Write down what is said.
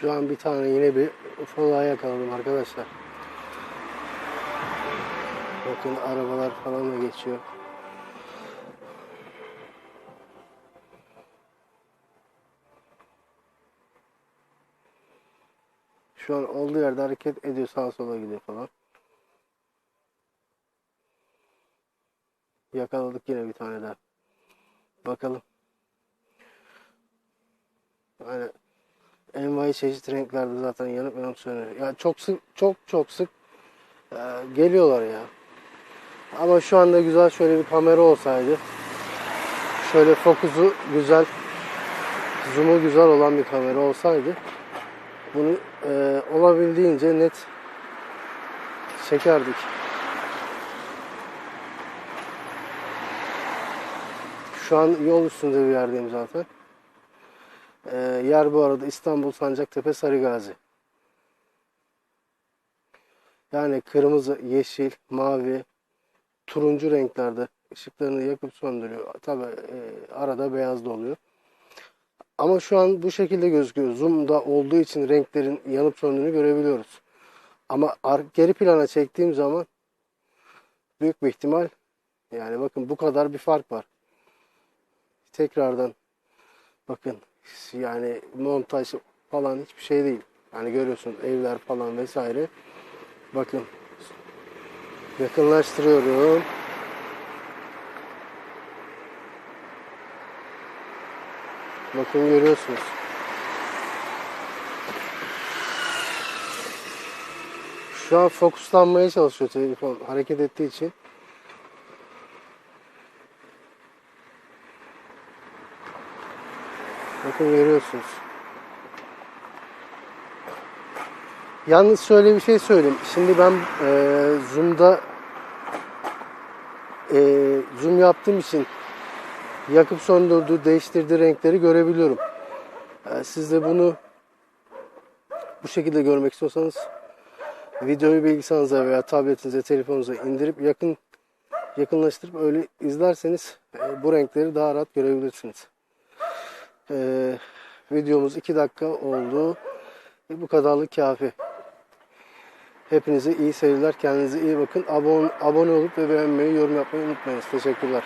Şu an bir tane yine bir ufalığa yakaladım arkadaşlar. Bakın arabalar falan da geçiyor. Şu an olduğu yerde hareket ediyor sağa sola gidiyor falan. Yakaladık yine bir tane daha. Bakalım. Yani envai çeşit renklerde zaten yanıp yanıp sönüyor. Ya çok sık çok çok sık e, geliyorlar ya. Ama şu anda güzel şöyle bir kamera olsaydı şöyle fokusu güzel zoom'u güzel olan bir kamera olsaydı bunu e, olabildiğince net çekerdik. Şu an yol üstünde bir yerdeyim zaten. E, yer bu arada İstanbul Sancaktepe Sarıgazi. Yani kırmızı, yeşil, mavi, turuncu renklerde ışıklarını yakıp söndürüyor. Tabi arada beyaz da oluyor. Ama şu an bu şekilde gözüküyor. Zoom'da olduğu için renklerin yanıp söndüğünü görebiliyoruz. Ama geri plana çektiğim zaman büyük bir ihtimal yani bakın bu kadar bir fark var. Tekrardan bakın yani montaj falan hiçbir şey değil. Yani görüyorsun evler falan vesaire. Bakın yakınlaştırıyorum. Bakın görüyorsunuz. Şu an fokuslanmaya çalışıyor telefon hareket ettiği için. Bakın görüyorsunuz. Yalnız şöyle bir şey söyleyeyim. Şimdi ben e, Zoom'da e, zoom yaptığım için yakıp söndürdüğü, değiştirdiği renkleri görebiliyorum. E, siz de bunu bu şekilde görmek istiyorsanız videoyu bilgisayarınıza veya tabletinize, telefonunuza indirip yakın yakınlaştırıp öyle izlerseniz e, bu renkleri daha rahat görebilirsiniz. E, videomuz 2 dakika oldu. E, bu kadarlık kafi. Hepinize iyi seyirler. Kendinize iyi bakın. Abone, abone olup ve beğenmeyi, yorum yapmayı unutmayınız. Teşekkürler.